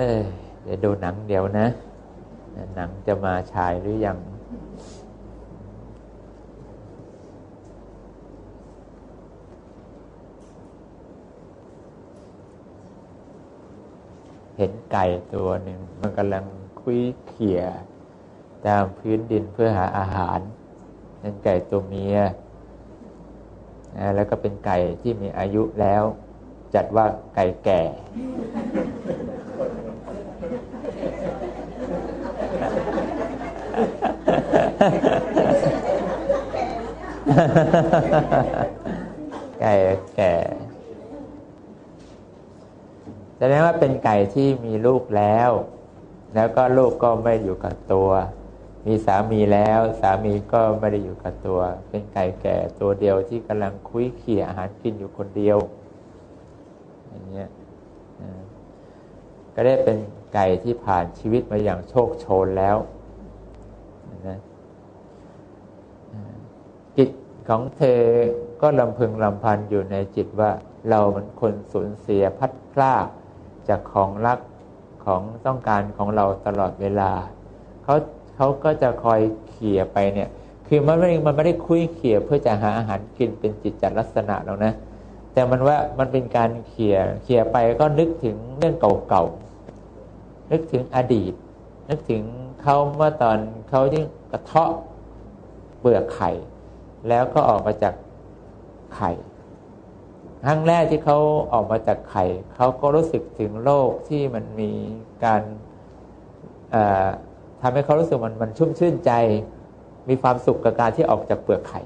เออเดี๋ยวดูหนังเดี๋ยวนะ หนังจะมาฉายหรือยังเห็นไก่ตัวหนึ่งมันกำลังคุยเขี่ยตามพื้นดินเพื่อหาอาหารเป็นไก่ตัวเมีย แล้วก็เป็นไก่ที่มีอายุแล้ว จัดว่าไก่แก่ ไก่แก่แสดงว่าเป็นไก่ที่มีลูกแล้ว แล้วก็ลูกก็ไม่อยู่กับตัว มีสามีแล้ว สามีก็ไม่ได้อยู่กับตัว เป็นไก่แก่ตัวเดียวที่กำลังคุยเขี่ยอาหารกินอยู่คนเดียวอย่างเงี้ยก็ได้เป็นไก่ที่ผ่านชีวิตมาอย่างโชคโชนแล้วนะจิต ของเธอก็ลำพึงลำพันอยู่ในจิตว่าเรามันคนสูญเสียพัดพลากจากของรักของต้องการของเราตลอดเวลาเขาเขาก็จะคอยเขี่ยไปเนี่ย คือมันไม่มันไม่ได้คุยเขี่ยเพื่อจะหาอาหารกินเป็นจิตจัดลักษณะหรอกนะ แต่มันว่ามันเป็นการเขี่ยเขี่ยไปก็นึกถึงเรื่องเก่าๆนึกถึงอดีต นึกถึงเขาเมื่อตอนเขาที่กระเทาะเปลือกไข่ แล้วก็ออกมาจากไข่ ครั้งแรกที่เขาออกมาจากไข่ เขาก็รู้สึกถึงโลกที่มันมีการทำให้เขารู้สึกมันมันชุ่มชื่นใจ มีความสุขกับการที่ออกจากเปลือกไข่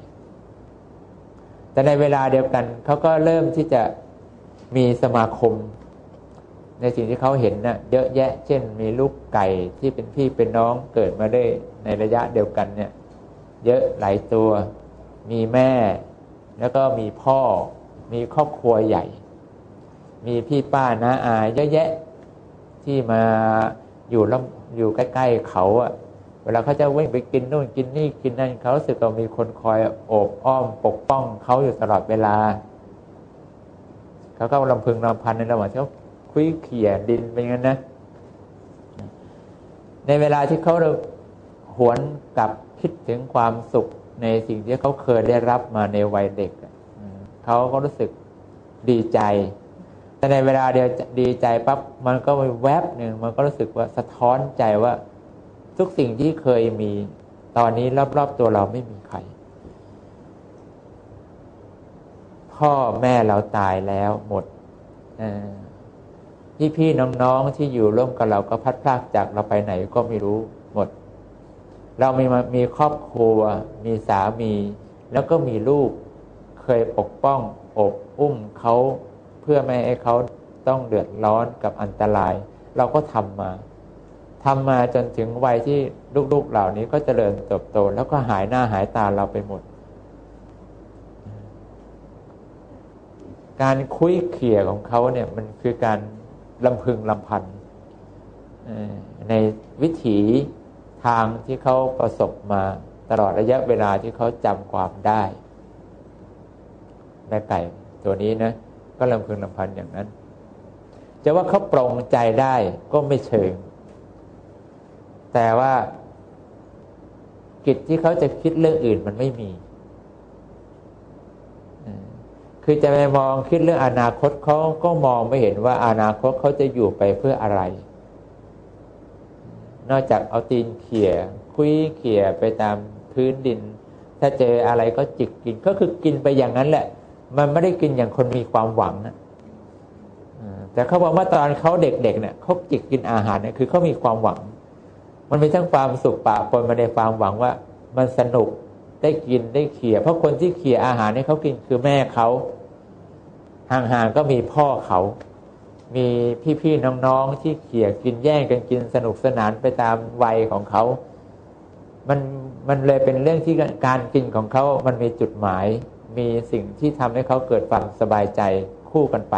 แต่ในเวลาเดียวกันเขาก็เริ่มที่จะมีสมาคม ในสิ่งที่เขาเห็นนะ่ะเยอะแยะ เช่น มีลูกไก่ที่เป็นพี่เป็นน้องเกิดมาได้ในระยะเดียวกันเนี่ย เยอะหลายตัว มีแม่ แล้วก็มีพ่อ มีครอบครัวใหญ่ มีพี่ป้าน้าอาเยอะแยะ ที่มาอยู่ลอยู่ใกล้ ๆ เขาอะเวลาเขาจะวิ่งไปกินนู่นกินนี่กินนั่นเขารู้สึกว่ามีคนคอยโอบอ้อมปกป้องเขาอยู่ตลอดเวลา เขาก็ลำพึงลำพันในระหว่างที่เขาคุยเขี่ยดินเป็นงั้นนะ ในเวลาที่เขาหวนกลับคิดถึงความสุข ในสิ่งที่เขาเคยได้รับมาในวัยเด็กเขาก็รู้สึกดีใจ แต่ในเวลาเดียวดีใจปั๊บมันก็ไปแวบหนึ่งมันก็รู้สึกว่าสะท้อนใจว่าทุกสิ่งที่เคยมีตอนนี้รอบๆตัวเราไม่มีใคร พ่อแม่เราตายแล้วหมดพี่พี่น้องๆที่อยู่ร่วมกับเราก็พัดพลากจากเราไปไหนก็ไม่รู้ เรามีมีครอบครัว มีสามี แล้วก็มีลูก เคยปกป้องอบอุ้มเขาเพื่อไม่ให้เขาต้องเดือดร้อนกับอันตราย เราก็ทำมาทำมาจนถึงวัยที่ลูกๆเหล่านี้ก็เจริญเติบโต แล้วก็หายหน้าหายตาเราไปหมด การคุยเขี่ยของเขาเนี่ยมันคือการลำพึงลำพันในวิถี ทางที่เขาประสบมาตลอดระยะเวลาที่เขาจำความได้แม่ไก่ตัวนี้นะ ก็ลำพึงลำพันอย่างนั้น จะว่าเขาปรงใจได้ก็ไม่เชิง แต่ว่ากิจที่เขาจะคิดเรื่องอื่นมันไม่มี คือจะไปมองคิดเรื่องอนาคตเขาก็มองไม่เห็นว่าอนาคตเขาจะอยู่ไปเพื่ออะไร นอกจากเอาตีนเขี่ยคุยเขี่ยไปตามพื้นดิน ถ้าเจออะไรก็จิกกินก็คือกินไปอย่างนั้นแหละ มันไม่ได้กินอย่างคนมีความหวังนะแต่เขาบอกว่าตอนเขาเด็กๆเนี่ยเขาจิกกินอาหารเนี่ยคือเขามีความหวัง มันมีทั้งความสุขปะปนมาในความหวังว่า มันสนุกได้กินได้เขี่ยเพราะคนที่เขี่ยอาหารให้เขากินคือแม่เขาห่างๆก็มีพ่อเขา มีพี่ๆน้องๆที่เขี่ยกินแย่งกันกินสนุกสนานไปตามวัยของเขา มันมันเลยเป็นเรื่องที่การกินของเขามันมีจุดหมาย มีสิ่งที่ทำให้เขาเกิดความสบายใจคู่กันไป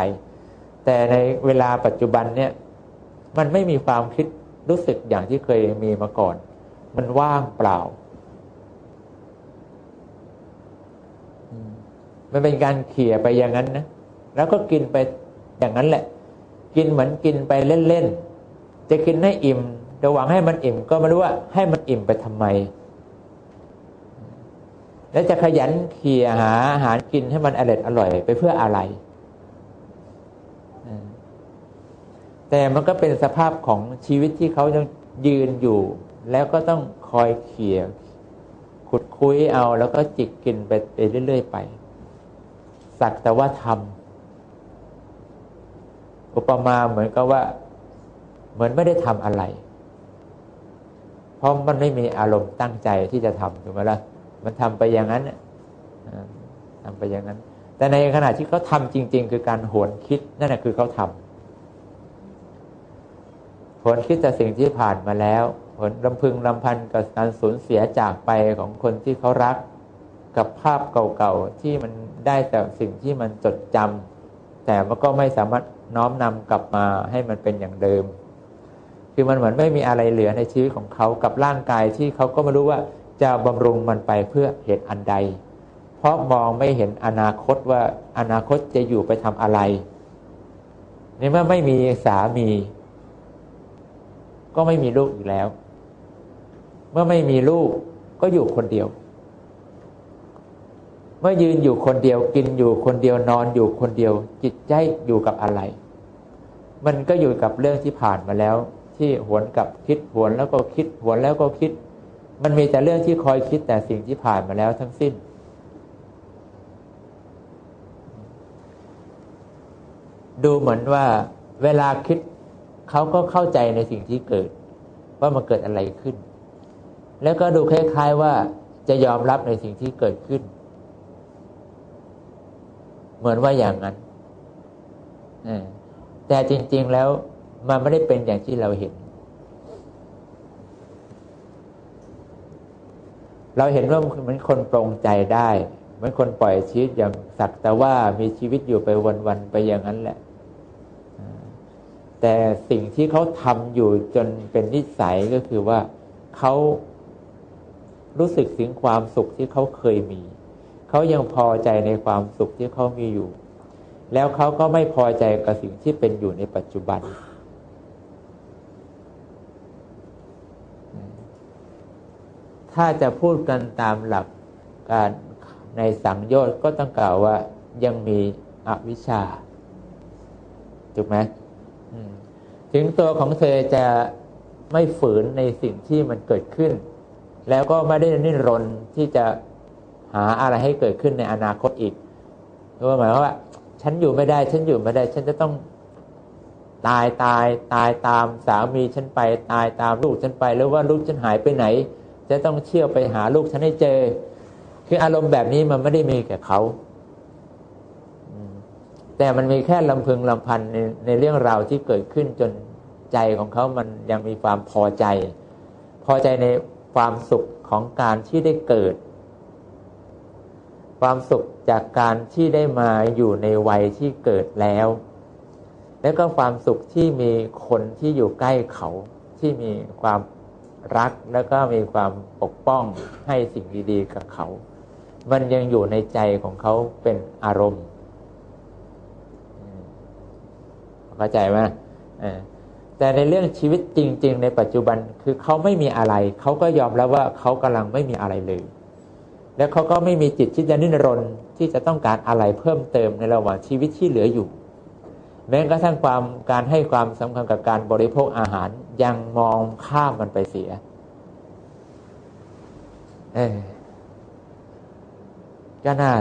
แต่ในเวลาปัจจุบันเนี่ยมันไม่มีความคิดรู้สึกอย่างที่เคยมีมาก่อน มันว่างเปล่า มันเป็นการเขี่ยไปอย่างนั้นนะ แล้วก็กินไปอย่างนั้นแหละ กินเหมือนกินไปเล่นๆจะกินให้อิ่มจะหวังให้มันอิ่ม ก็ไม่รู้ว่าให้มันอิ่มไปทำไม แล้วจะขยันเคี่ยหาอาหารกินให้มันอร่อยอร่อยไปเพื่ออะไร แต่มันก็เป็นสภาพของชีวิตที่เขาต้องยืนอยู่ แล้วก็ต้องคอยเขี่ยขุดคุยเอา แล้วก็จิกกินไปเรื่อยๆไป สักแต่ว่าทำ อุปมาเหมือนกับว่า เหมือนไม่ได้ทำอะไร เพราะมันไม่มีอารมณ์ตั้งใจที่จะทำถูกไหมล่ะมันทำไปอย่างนั้นทำไปอย่างนั้น แต่ในขณะที่เขาทำจริง ๆ คือการโหนคิดนั่นแหะคือเขาทำโหนคิดแต่สิ่งที่ผ่านมาแล้วผลลำพึงลำพันกับการสูญเสียจากไปของคนที่เขารัก กับภาพเก่าๆที่มันได้แต่สิ่งที่มันจดจำ แต่มันก็ไม่สามารถน้อมนำกลับมาให้มันเป็นอย่างเดิม คือมันเหมือนไม่มีอะไรเหลือในชีวิตของเขากับร่างกายที่เขาก็ไม่รู้ว่าจะบำรุงมันไปเพื่อเหตุอันใด เพราะมองไม่เห็นอนาคตว่าอนาคตจะอยู่ไปทำอะไรในเมื่อไม่มีสามี ก็ไม่มีลูกอีกแล้ว เมื่อไม่มีลูกก็อยู่คนเดียว มื่อยืนอยู่คนเดียวกินอยู่คนเดียวนอนอยู่คนเดียว จิตใจอยู่กับอะไร มันก็อยู่กับเรื่องที่ผ่านมาแล้ว ที่หวนกับคิดหวนแล้วก็คิดหวนแล้วก็คิด มันมีแต่เรื่องที่คอยคิดแต่สิ่งที่ผ่านมาแล้วทั้งสิ้น ดูเหมือนว่าเวลาคิดเขาก็เข้าใจในสิ่งที่เกิด ว่ามันเกิดอะไรขึ้น แล้วก็ดูคล้ายๆว่าจะยอมรับในสิ่งที่เกิดขึ้น เหมือนว่าอย่างนั้นแต่จริง ๆแล้วมันไม่ได้เป็นอย่างที่เราเห็น เราเห็นว่าเหมือนคนปรงใจได้เหมือนคนปล่อยชีวิตอย่างสักแต่ว่ามีชีวิตอยู่ไปวันๆไปอย่างนั้นแหละแต่สิ่งที่เขาทำอยู่จนเป็นนิสัยก็คือว่าเขารู้สึกถึงความสุขที่เขาเคยมี เขายังพอใจในความสุขที่เขามีอยู่ แล้วเขาก็ไม่พอใจกับสิ่งที่เป็นอยู่ในปัจจุบัน ถ้าจะพูดกันตามหลักการในสังโยชน์ก็ต้องกล่าวว่ายังมีอวิชชาถูกไหมถึงตัวของเธอจะไม่ฝืนในสิ่งที่มันเกิดขึ้น แล้วก็ไม่ได้นิ่รนที่จะ หาอะไรให้เกิดขึ้นในอนาคตอีกก็หมายว่า ฉันอยู่ไม่ได้ ฉันอยู่ไม่ได้ ฉันจะต้องตายตายตายตามสามีฉันไปตายตามลูกฉันไปหรือว่าลูกฉันหายไปไหน จะต้องเชี่ยวไปหาลูกฉันให้เจอ คืออารมณ์แบบนี้มันไม่ได้มีแก่เขาแต่มันมีแค่ลำพึงลำพันในในเรื่องราวที่เกิดขึ้นจนใจของเขามันยังมีความพอใจ พอใจในความสุขของการที่ได้เกิด ความสุขจากการที่ได้มาอยู่ในวัยที่เกิดแล้ว แล้วก็ความสุขที่มีคนที่อยู่ใกล้เขาที่มีความรักแล้วก็มีความปกป้องให้สิ่งดีๆกับเขา มันยังอยู่ในใจของเขาเป็นอารมณ์เข้าใจไหมแต่ในเรื่องชีวิตจริง ๆ ในปัจจุบันคือเขาไม่มีอะไร เขาก็ยอมแล้วว่าเขากำลังไม่มีอะไรเลย แล้วเขาก็ไม่มีจิตที่จะนิ่นรนที่จะต้องการอะไรเพิ่มเติมในระหว่างชีวิตที่เหลืออยู่ แม้กระทั่งความการให้ความสำคัญกับการบริโภคอาหารยังมองข้ามมันไปเสียเออก็น่า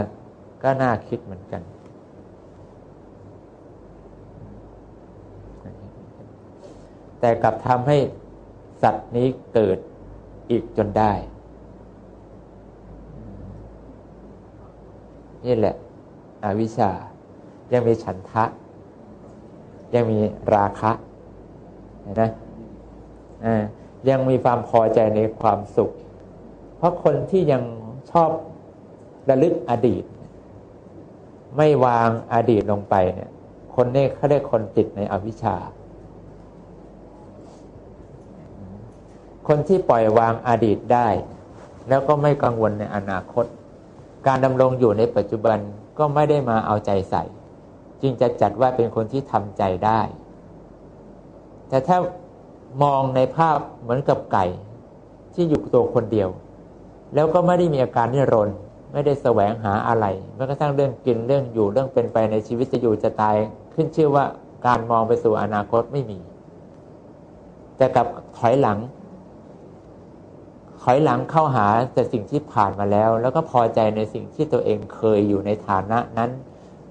ก็น่าคิดเหมือนกัน แต่กลับทำให้สัตว์นี้เกิดอีกจนได้ นี่แหละอวิชชา ยังมีฉันทะ ยังมีราคะเห็นไหมยังมีความพอใจในความสุข เพราะคนที่ยังชอบระลึกอดีต ไม่วางอดีตลงไปเนี่ย คนนี้เขาเรียกคนติดในอวิชชา คนที่ปล่อยวางอดีตได้ แล้วก็ไม่กังวลในอนาคต การดำรงอยู่ในปัจจุบันก็ไม่ได้มาเอาใจใส่ จึงจะจัดว่าเป็นคนที่ทำใจได้ แต่ถ้ามองในภาพเหมือนกับไก่ ที่อยู่ตัวคนเดียว แล้วก็ไม่ได้มีอาการนิรน ไม่ได้แสวงหาอะไรแม้กระทั่งเรื่องกินเรื่องอยู่เรื่องเป็นไปในชีวิตจะอยู่จะตาย ขึ้นชื่อว่าการมองไปสู่อนาคตไม่มี แต่กับถอยหลัง ถอยหลังเข้าหาแต่สิ่งที่ผ่านมาแล้ว แล้วก็พอใจในสิ่งที่ตัวเองเคยอยู่ในฐานะนั้น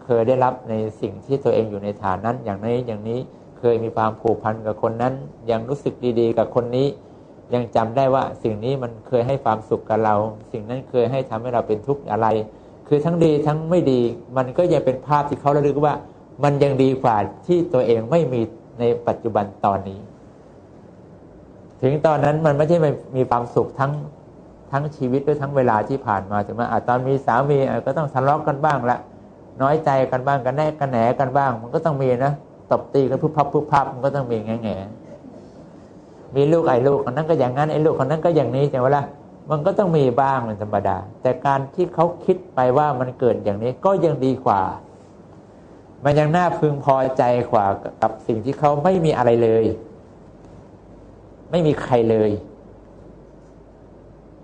เคยได้รับในสิ่งที่ตัวเองอยู่ในฐานะนั้นอย่างนี้อย่างนี้เคยมีความผูกพันกับคนนั้น ยังรู้สึกดีๆ กับคนนี้ ยังจำได้ว่าสิ่งนี้มันเคยให้ความสุขกับเรา สิ่งนั้นเคยให้ทำให้เราเป็นทุกข์อะไร คือทั้งดีทั้งไม่ดี มันก็ยังเป็นภาพที่เขาระลึกว่า มันยังดีกว่าที่ตัวเองไม่มีในปัจจุบันตอนนี้ ถึงตอนนั้นมันไม่ใช่มีความสุขทั้งทั้งชีวิตด้วยทั้งเวลาที่ผ่านมาถึงแม้ตอนมีสามีก็ต้องทะเลาะกันบ้างละน้อยใจกันบ้างกันแน่กันแหนกันบ้าง มันก็ต้องมีนะตบตีกันพุบพับพุบพับมันก็ต้องมีแง่แง่มีลูกไอ้ลูกคนนั้นก็อย่างนั้นไอ้ลูกคนนั้นก็อย่างนี้ใช่ไหมล่ะมันก็ต้องมีบ้างเป็นธรรมดา แต่การที่เขาคิดไปว่ามันเกิดอย่างนี้ก็ยังดีกว่า มันยังน่าพึงพอใจกว่ากับสิ่งที่เขาไม่มีอะไรเลย ไม่มีใครเลย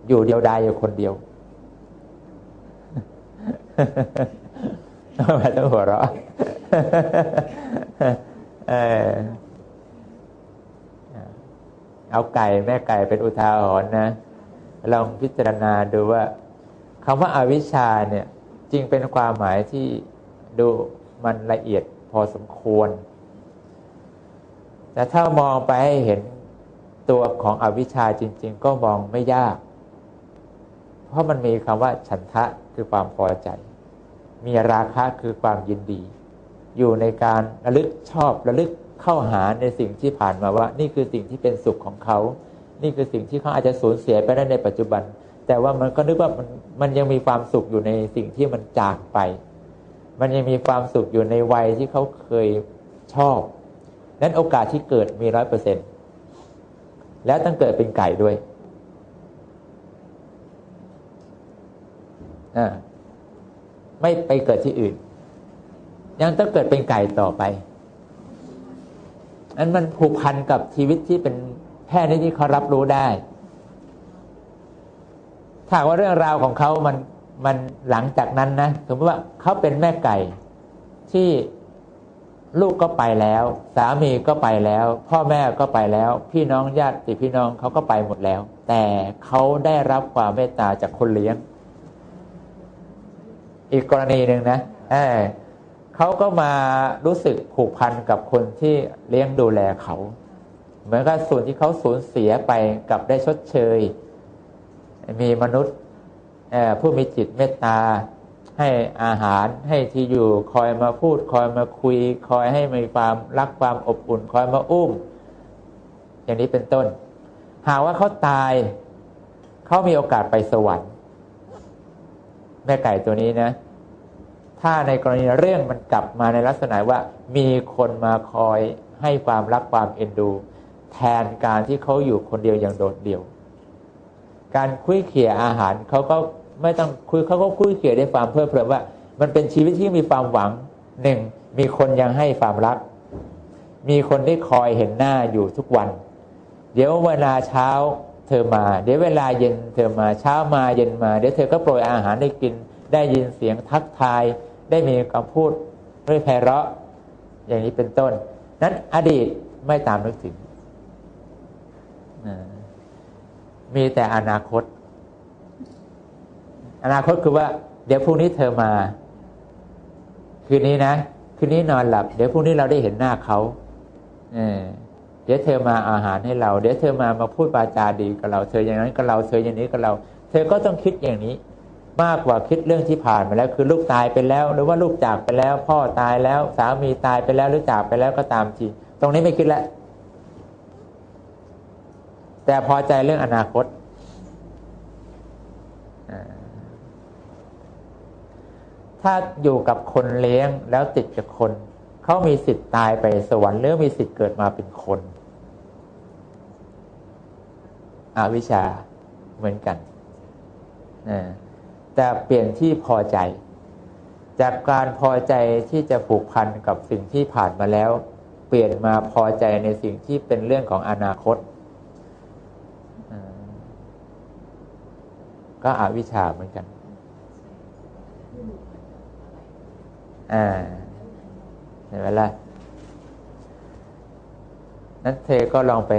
อยู่เดียวดายอยู่คนเดียวทำไมต้องหัวเราะเอาไก่แม่ไก่เป็นอุทาหรณ์นะลองพิจารณาดูว่าคำว่าอาวิชชาเนี่ยจริงเป็นความหมายที่ดูมันละเอียดพอสมควร แต่ถ้ามองไปให้เห็น ตัวของอวิชชาจริง ๆ ก็มองไม่ยาก เพราะมันมีคำว่า ฉันทะคือความพอใจ มีราคะคือความยินดี อยู่ในการระลึกชอบระลึกเข้าหาในสิ่งที่ผ่านมาว่า นี่คือสิ่งที่เป็นสุขของเขา นี่คือสิ่งที่เขาอาจจะสูญเสียไปได้ในปัจจุบัน แต่ว่ามันก็นึกว่ามันมันยังมีความสุขอยู่ในสิ่งที่มันจากไป มันยังมีความสุขอยู่ในวัยที่เขาเคยชอบนั้นโอกาสที่เกิดมีร้อยเปอร์เซ็นต์ แล้วต้องเกิดเป็นไก่ด้วยอไม่ไปเกิดที่อื่น ยังต้องเกิดเป็นไก่ต่อไปนั้นมันผูกพันกับชีวิตที่เป็นแพทย์ที่เขารับรู้ได้ ถ้าว่าเรื่องราวของเขามันมันหลังจากนั้นนะสมมติว่าเขาเป็นแม่ไก่ที่ ลูกก็ไปแล้ว สามีก็ไปแล้ว พ่อแม่ก็ไปแล้ว พี่น้องญาติพี่น้องเขาก็ไปหมดแล้ว แต่เขาได้รับความเมตตาจากคนเลี้ยง อีกกรณีหนึ่งนะเออเขาก็มารู้สึกผูกพันกับคนที่เลี้ยงดูแลเขา เหมือนกับส่วนที่เขาสูญเสียไปกับได้ชดเชย มีมนุษย์ผู้มีจิตเมตตา ให้อาหารให้ที่อยู่คอยมาพูดคอยมาคุย คอยให้มีความรักความอบอุ่น คอยมาอุ้ม อย่างนี้เป็นต้น หากว่าเขาตาย เขามีโอกาสไปสวรรค์แม่ไก่ตัวนี้นะ ถ้าในกรณีเรื่องมันกลับมาในลักษณะว่า มีคนมาคอยให้ความรักความเอ็นดู แทนการที่เขาอยู่คนเดียวอย่างโดดเดี่ยว การคุยเขี่ยอาหารเขาก็ ไม่ต้องคุยเขาก็คุยเกี่ยวด้ความเพลิดเพลินว่า มันเป็นชีวิตที่มีความหวังหนึ่งมีคนยังให้ความรัก มีคนที่คอยเห็นหน้าอยู่ทุกวัน เดี๋ยวเวลาเช้าเธอมา เดี๋ยวเวลาเย็นเธอมาเช้ามาเย็นมา เดี๋ยวเธอก็โปรยอาหารได้กิน ได้ยินเสียงทักทาย ได้มีคำพูดด้วยไพเราะ อย่างนี้เป็นต้น นั้นอดีตไม่ตามนึกถึง มีแต่อนาคต อนาคตคือว่า เดี๋ยวพรุ่งนี้เธอมา คืนนี้นะคืนนี้นอนหลับ เดี๋ยวพรุ่งนี้เราได้เห็นหน้าเขาเออเดี๋ยวเธอมาอาหารให้เรา เดี๋ยวเธอมามาพูดปาจาดีกับเรา เธออย่างนั้นกับเรา เธออย่างนี้กับเรา เธอก็ต้องคิดอย่างนี้ มากกว่าคิดเรื่องที่ผ่านมาแล้ว คือลูกตายไปแล้ว หรือว่าลูกจากไปแล้ว พ่อตายแล้ว สามีตายไปแล้วหรือจากไปแล้วก็ตามทีตรงนี้ไม่คิดแล้วแต่พอใจเรื่องอนาคต ถ้าอยู่กับคนเลี้ยงแล้วติดกับคน เขามีสิทธิ์ตายไปสวรรค์หรือมีสิทธิ์เกิดมาเป็นคนอวิชาเหมือนกันแต่เปลี่ยนที่พอใจ จากการพอใจที่จะผูกพันกับสิ่งที่ผ่านมาแล้ว เปลี่ยนมาพอใจในสิ่งที่เป็นเรื่องของอนาคต ก็อวิชาเหมือนกัน อ่าเห็นไหมล่ะนั้นเธอก็ลองไป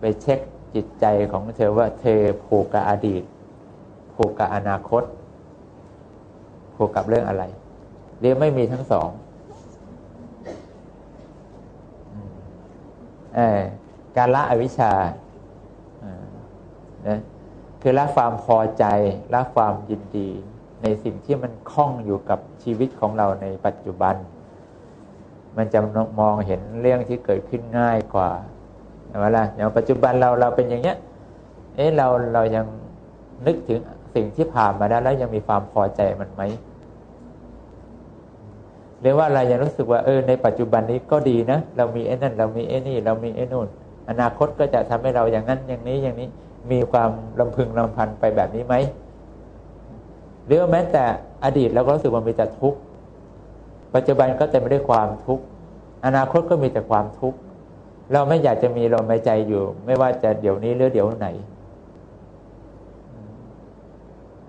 ไปเช็คจิตใจของเธอว่าเธอผูกกับอดีต ผูกกับอนาคต ผูกกับเรื่องอะไรหรือไม่มีทั้งสองเออการละอวิชชาอ่านะคือละความพอใจละความยินดี ในสิ่งที่มันคล้องอยู่กับชีวิตของเราในปัจจุบัน มันจะมองเห็นเรื่องที่เกิดขึ้นง่ายกว่าเห็นไหมล่ะอย่างปัจจุบันเราเราเป็นอย่างเงี้ย เอ๊ะเราเรายังนึกถึงสิ่งที่ผ่านมาได้แล้วยังมีความพอใจมันไหมหรือว่าเรายังรู้สึกว่าเออในปัจจุบันนี้ก็ดีนะ เรามีไอ้นั่น เรามีไอ้นี่ เรามีไอ้นู่น อนาคตก็จะทำให้เราอย่างนั้นอย่างนี้อย่างนี้ มีความลำพึงลำพันไปแบบนี้ไหม หรือแม้แต่อดีตเราก็รู้สึกว่ามีแต่ทุกข์ปัจจุบันก็เต็มไปด้วยความทุกข์อนาคตก็มีแต่ความทุกข์เราไม่อยากจะมีลมหายใจอยู่ ไม่ว่าจะเดี๋ยวนี้หรือเดี๋ยวไหน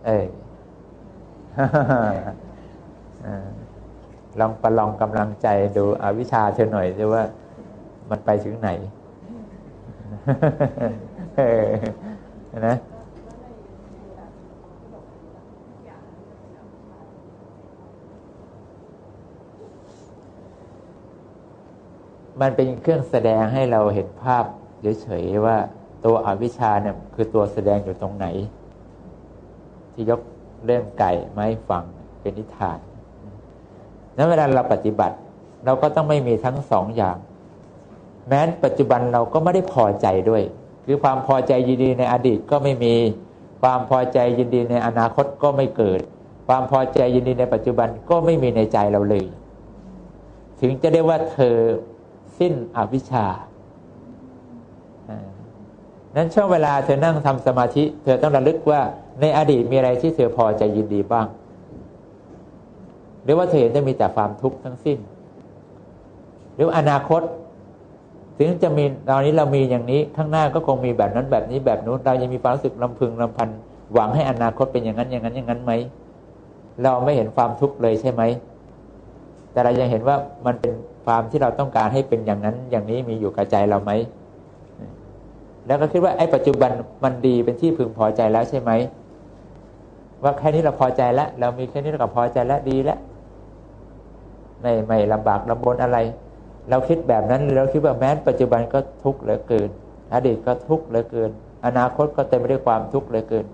เออลองประลองกำลังใจดูอวิชชาเธอหน่อยสิว่ามันไปถึงไหน เออนะ มันเป็นเครื่องแสดงให้เราเห็นภาพเฉยๆว่าตัวอวิชชาเนี่ยคือตัวแสดงอยู่ตรงไหน ที่ยกเรื่องไก่ไม้ฟังเป็นนิทานนั้นเวลาเราปฏิบัติ เราก็ต้องไม่มีทั้งสองอย่าง แม้นปัจจุบันเราก็ไม่ได้พอใจด้วย คือความพอใจยินดีในอดีตก็ไม่มี ความพอใจยินดีในอนาคตก็ไม่เกิด ความพอใจยินดีในปัจจุบันก็ไม่มีในใจเราเลย ถึงจะได้ว่าเธอ สิ้นอวิชชานั้นช่วงเวลาเธอนั่งทำสมาธิ เธอต้องระลึกว่าในอดีตมีอะไรที่เธอพอใจยินดีบ้าง หรือว่าเธอเห็นจะมีแต่ความทุกข์ทั้งสิ้น หรืออนาคต ถึงจะมีตอนนี้เรามีอย่างนี้ข้างหน้าก็คงมีแบบนั้นแบบนี้แบบนู้นเรายังมีความรู้สึกลำพึงลำพันหวังให้อนาคตเป็นอย่างนั้นอย่างนั้นอย่างนั้นไหมเราไม่เห็นความทุกข์เลยใช่ไหมแต่เรายังเห็นว่ามันเป็น ความที่เราต้องการให้เป็นอย่างนั้นอย่างนี้มีอยู่กับใจเราไหม แล้วก็คิดว่าไอ้ปัจจุบันมันดีเป็นที่พึงพอใจแล้วใช่ไหม ว่าแค่นี้เราพอใจแล้ว เรามีแค่นี้เราก็พอใจแล้วดีแล้วไม่ไม่ลำบากลำบนอะไร เราคิดแบบนั้นเราคิดว่าแม้ปัจจุบันก็ทุกข์เหลือเกิน อดีตก็ทุกข์เหลือเกิน อนาคตก็เต็มไปด้วยความทุกข์เหลือเกิน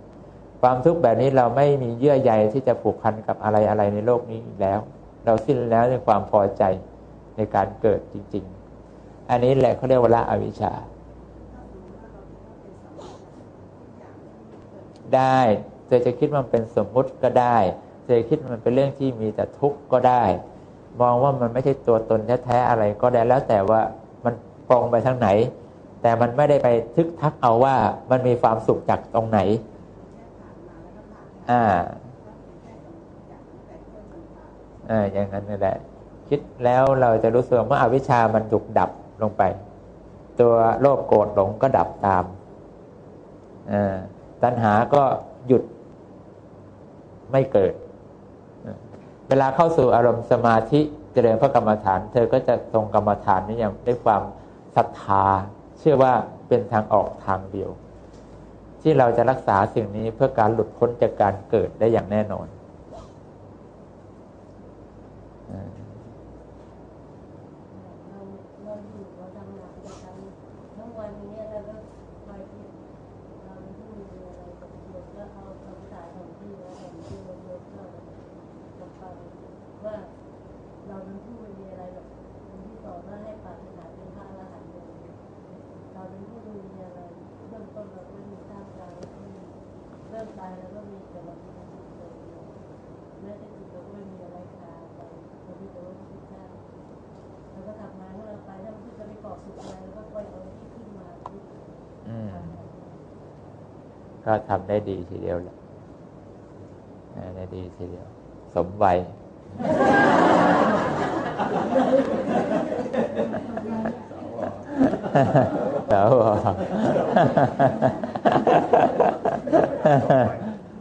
ความทุกข์แบบนี้เราไม่มีเยื่อใยที่จะผูกพันกับอะไรอะไรในโลกนี้แล้ว เราสิ้นแล้วในความพอใจ ในการเกิดจริง ๆ อันนี้แหละเขาเรียกว่าละอวิชชา ได้เธอจะคิดมันเป็นสมมุติก็ได้เธอคิดมันเป็นเรื่องที่มีแต่ทุกข์ก็ได้ มองว่ามันไม่ใช่ตัวตนแท้ๆอะไรก็ได้แล้วแต่ว่ามันปรงไปทางไหน แต่มันไม่ได้ไปทึกทักเอาว่ามันมีความสุขจากตรงไหน อ่าอ่าอย่างนั้นนี่แหละ คิดแล้วเราจะรู้สึกว่าอาวิชชามันถูกดับลงไป ตัวโลภโกรธหลงก็ดับตามอ่าตัณหาก็หยุดไม่เกิด เวลาเข้าสู่อารมณ์สมาธิเจริญพระกรรมฐาน เธอก็จะทรงกรรมฐานนี้อย่างด้วยความศรัทธา เชื่อว่าเป็นทางออกทางเดียว ที่เราจะรักษาสิ่งนี้เพื่อการหลุดพ้นจากการเกิดได้อย่างแน่นอน เราเราอยู่เราทำงานประจำทั้งวันนี้เราก็คอยคิดเราที่มีอะไรกับเด็กแล้วเอาคำสายของพี่แล้วของพี่ลงยกเราเราฟังว่าเราทั้งคู่ไม่มีอะไรหรอกคนที่สอนว่าให้ปรารถนาเป็นพระอรหันต์เลยเราทั้งคู่ไม่มีอะไรเริ่มต้นเราไม่มีท่ามกลางเราไม่มีเริ่มตายแล้วก็มีแต่เราไม่มีเลยแม้แต่จิตเราก็ไม่มีอะไรคาไปเรามีแต่ว่าพุทธเจ้า แล้วก็ทำงานของเราไปถ้ามันจะไปก่อสุขอะไรแล้วก็ปล่อยเอาที่ขึ้นมาที่ อืม ก็ทำได้ดีทีเดียวแหละได้ดีทีเดียว สมวัยแล้ว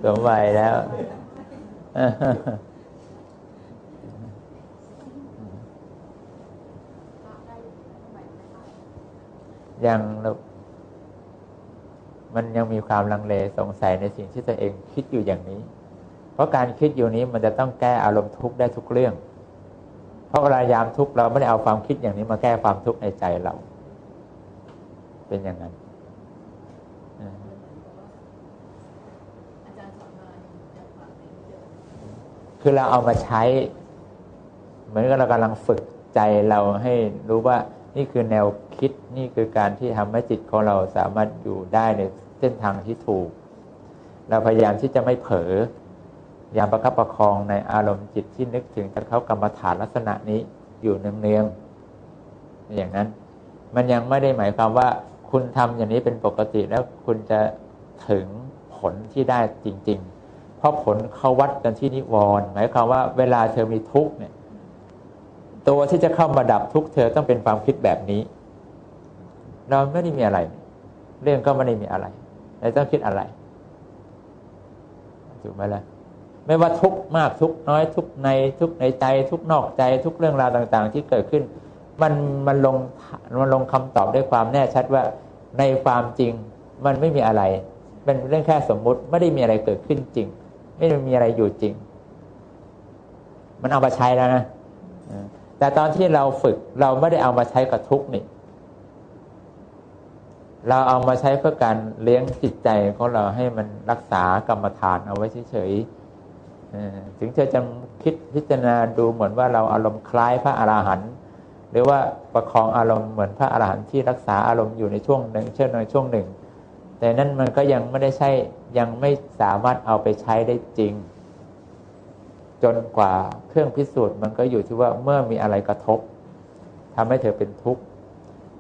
สมวัยแล้วยังลูก มันยังมีความลังเลสงสัยในสิ่งที่ตัวเองคิดอยู่อย่างนี้ เพราะการคิดอยู่นี้มันจะต้องแก้อารมณ์ทุกข์ได้ทุกเรื่อง เพราะเวลายามทุกข์เราไม่ได้เอาความคิดอย่างนี้มาแก้ความทุกข์ในใจเรา เป็นอย่างนั้นคือเราเอามาใช้ เหมือนกับเรากำลังฝึกใจเราให้รู้ว่านี่คือแนว คิดนี่คือการที่ทำให้จิตของเราสามารถอยู่ได้ในเส้นทางที่ถูก เราพยายามที่จะไม่เผลอพยายามประคับประคองในอารมณ์จิตที่นึกถึงจะเข้ากรรมฐานลักษณะนี้อยู่เนืองๆอย่างนั้น มันยังไม่ได้หมายความว่าคุณทำอย่างนี้เป็นปกติแล้วคุณจะถึงผลที่ได้จริง ๆ เพราะผลเขาวัดกันที่นิวรณ์หมายความว่าเวลาเธอมีทุกข์เนี่ย ตัวที่จะเข้ามาดับทุกข์เธอต้องเป็นความคิดแบบนี้ เราไม่ได้มีอะไร เรื่องก็ไม่ได้มีอะไรเราต้องคิดอะไรถูกไหมล่ะไม่ว่าทุกมากทุกน้อยทุกในทุกในใจ ทุกนอกใจทุกเรื่องราวต่าง ๆ ที่เกิดขึ้น มันมันลงมันลงคำตอบด้วยความแน่ชัดว่าในความจริงมันไม่มีอะไรเป็นเรื่องแค่สมมุติไม่ได้มีอะไรเกิดขึ้นจริง ไม่ได้มีอะไรอยู่จริง มันเอามาใช้แล้วนะแต่ตอนที่เราฝึกเราไม่ได้เอามาใช้กับทุกนี่ เราเอามาใช้เพื่อการเลี้ยงจิตใจของเราให้มันรักษากรรมฐานเอาไว้เฉยๆถึงเธอจะคิดพิจารณาดูเหมือนว่าเราอารมณ์คล้ายพระอราหันต์หรือว่าประคองอารมณ์เหมือนพระอรหันต์ที่รักษาอารมณ์อยู่ในช่วงหนึ่งเช่นในช่วงหนึ่ง แต่นั่นมันก็ยังไม่ได้ใช่ยังไม่สามารถเอาไปใช้ได้จริง จนกว่าเครื่องพิสูจน์มันก็อยู่ที่ว่าเมื่อมีอะไรกระทบทำให้เธอเป็นทุกข์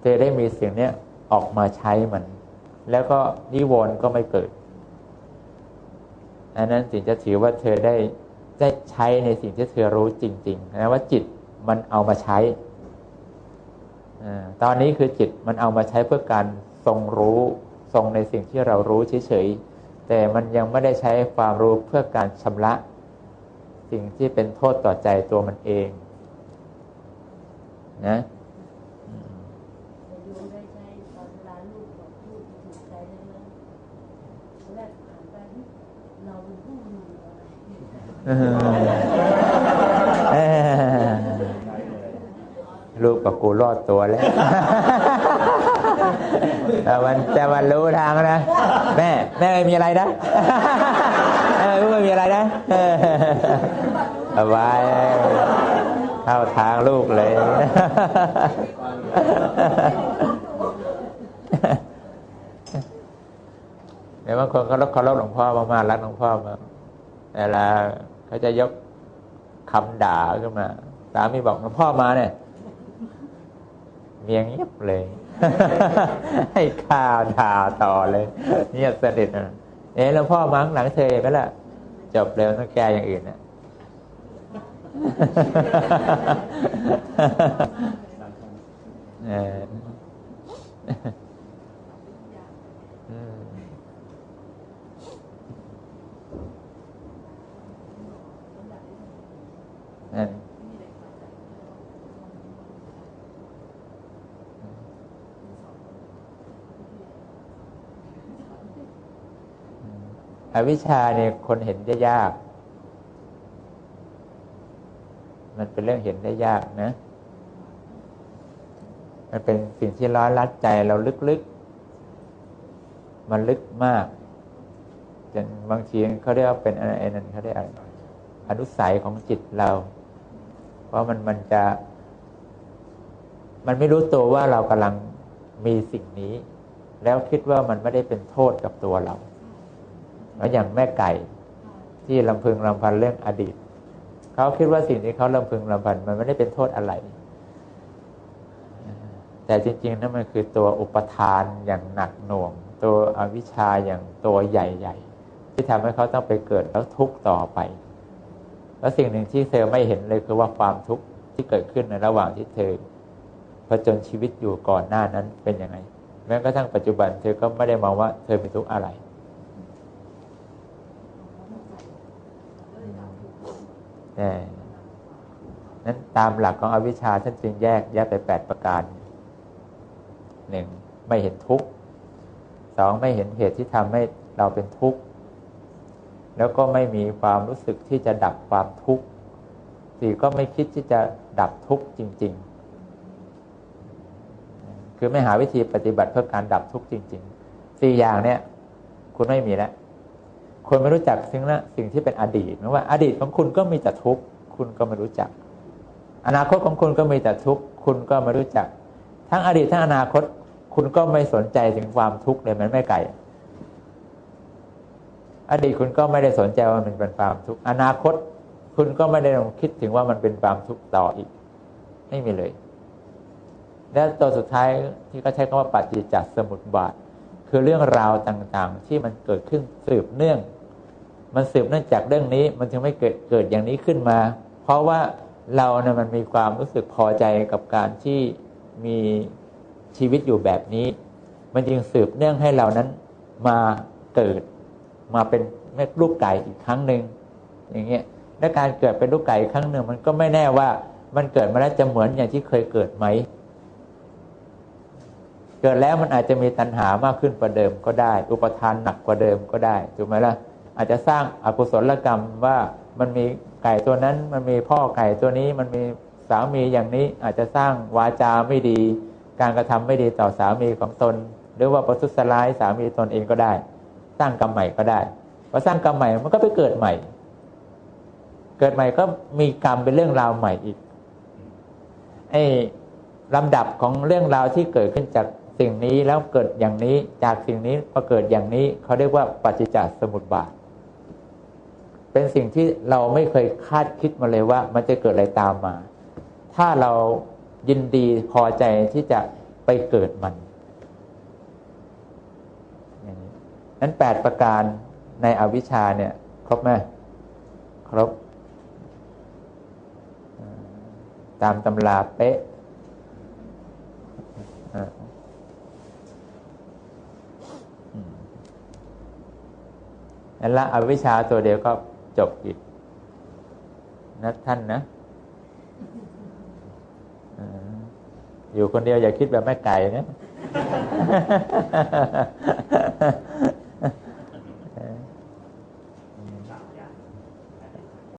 เธอได้มีสิ่งเนี้ย ออกมาใช้มัน แล้วก็นิวรณ์ก็ไม่เกิด อันนั้นถึงจะถือว่าเธอได้ได้ใช้ในสิ่งที่เธอรู้จริง ๆ นะว่าจิตมันเอามาใช้อตอนนี้คือจิตมันเอามาใช้เพื่อการทรงรู้ทรงในสิ่งที่เรารู้เฉยๆแต่มันยังไม่ได้ใช้ความรู้เพื่อการชำระ สิ่งที่เป็นโทษต่อใจตัวมันเอง นะอืม แต่โยมได้ใช้ตอนเวลาลูกบอกพูดถูกใจเลยนะแรกอ่านไปเราเป็นผู้รู้อะไร เออ ลูกกับกูรอดตัวแล้วแต่มันแต่มันรู้ทางนะ แม่แม่ไม่มีอะไรนะแม่ไม่มีอะไรนะเออสบายเข้าทางลูกเลยเดี๋ยวบางคนเขาเคารพหลวงพ่อมากๆรักหลวงพ่อมากเวลา เขาจะยกคำด่าขึ้นมา สามีบอกหลวงพ่อมาเนี่ยเมียเงียบเลย ให้ข้าวด่าต่อเลยเงียบสนิทนะเอ๊ะหลวงพ่อมาข้งหลังเธอไปละจบเร็วต้องแก้อย่างอื่นนะเออมนั่น อวิชชาเนี่ยคนเห็นได้ยาก มันเป็นเรื่องเห็นได้ยากนะ มันเป็นสิ่งที่ร้อนรัดใจเราลึกๆ มันลึกมากจนบางทีเขาเรียกว่าเป็นอะไรนั่นเขาเรียกอะไรอนุสัยของจิตเรา เพราะมันมันจะ มันไม่รู้ตัวว่าเรากำลังมีสิ่งนี้ แล้วคิดว่ามันไม่ได้เป็นโทษกับตัวเราแล้วอย่างแม่ไก่ที่ลำพึงลำพันเรื่องอดีต เขาคิดว่าสิ่งที่เขาลำพึงลำพันมันไม่ได้เป็นโทษอะไร แต่จริงๆนั่นมันคือตัวอุปทานอย่างหนักหน่วง ตัวอวิชชาอย่างตัวใหญ่ ๆ ที่ทำให้เขาต้องไปเกิดแล้วทุกข์ต่อไป แล้วสิ่งหนึ่งที่เธอไม่เห็นเลยคือว่าความทุกข์ที่เกิดขึ้นในระหว่างที่เธอผจญชีวิตอยู่ก่อนหน้านั้นเป็นยังไง แม้กระทั่งปัจจุบันเธอก็ไม่ได้มองว่าเธอมีทุกข์อะไรแต่นั้นตามหลักของอวิชชาท่านจึงแยกแยกไปแปดประการหนึ่งไม่เห็นทุกข์สองไม่เห็นเหตุที่ทำให้เราเป็นทุกข์ แล้วก็ไม่มีความรู้สึกที่จะดับความทุกข์สี่ก็ไม่คิดที่จะดับทุกข์จริง ๆ คือไม่หาวิธีปฏิบัติเพื่อการดับทุกข์จริงๆสี่อย่างเนี่ย คุณไม่มีแล้วคนไม่รู้จักสิ่งละสิ่งที่เป็นอดีตนะว่า อดีตของคุณก็มีแต่ทุกข์คุณก็ไม่รู้จัก อนาคตของคุณก็มีแต่ทุกข์คุณก็ไม่รู้จัก ทั้งอดีตทั้งอนาคต คุณก็ไม่สนใจถึงความทุกข์เลยมันไม่ไกล อดีตคุณก็ไม่ได้สนใจว่ามันเป็นความทุกข์อนาคต คุณก็ไม่ได้ลองคิดถึงว่ามันเป็นความทุกข์ต่ออีก ไม่มีเลย และตัวสุดท้ายที่เขาใช้คำว่าปัจจิจจสมุทบาท คือเรื่องราวต่างๆ ที่มันเกิดขึ้นสืบเนื่อง มันสืบเนื่องจากเรื่องนี้ มันจึงไม่เกิดเกิดอย่างนี้ขึ้นมา เพราะว่าเราเนี่ยมันมีความรู้สึกพอใจกับการที่มีชีวิตอยู่แบบนี้ มันจึงสืบเนื่องให้เรานั้นมาเกิด มาเป็นแม่ลูกไก่อีกครั้งหนึ่งอย่างเงี้ยและการเกิดเป็นลูกไก่ครั้งหนึ่งมันก็ไม่แน่ว่ามันเกิดมาแล้วจะเหมือนอย่างที่เคยเกิดไหม เกิดแล้วมันอาจจะมีตัณหามากขึ้นกว่าเดิมก็ได้ อุปทานหนักกว่าเดิมก็ได้ถูกไหมล่ะอาจจะสร้างอากุศลกรรมว่ามันมีไก่ตัวนั้น มันมีพ่อไก่ตัวนี้มันมีสามีอย่างนี้อาจจะสร้างวาจาไม่ดี การกระทำไม่ดีต่อสามีของตน หรือว่าประทุษร้ายสามีตนเองก็ได้ สร้างกรรมใหม่ก็ได้พอสร้างกรรมใหม่มันก็ไปเกิดใหม่ เกิดใหม่ก็มีกรรมเป็นเรื่องราวใหม่อีกไอ้ลำดับของเรื่องราวที่เกิดขึ้นจากสิ่งนี้แล้วเกิดอย่างนี้จากสิ่งนี้มาเกิดอย่างนี้เขาเรียกว่าปัจจิจสมุทบาท เป็นสิ่งที่เราไม่เคยคาดคิดมาเลยว่า มันจะเกิดอะไรตามมา ถ้าเรายินดีพอใจที่จะไปเกิดมันอย่าง นั้นแปดประการในอวิชชาเนี่ย ครบไหมครบ ตามตำราเป๊ะนั่นละอวิชชาตัวเดียวก็จบกิจนะท่านนะอ่าอยู่คนเดียวอย่าคิดแบบแม่ไก่นะ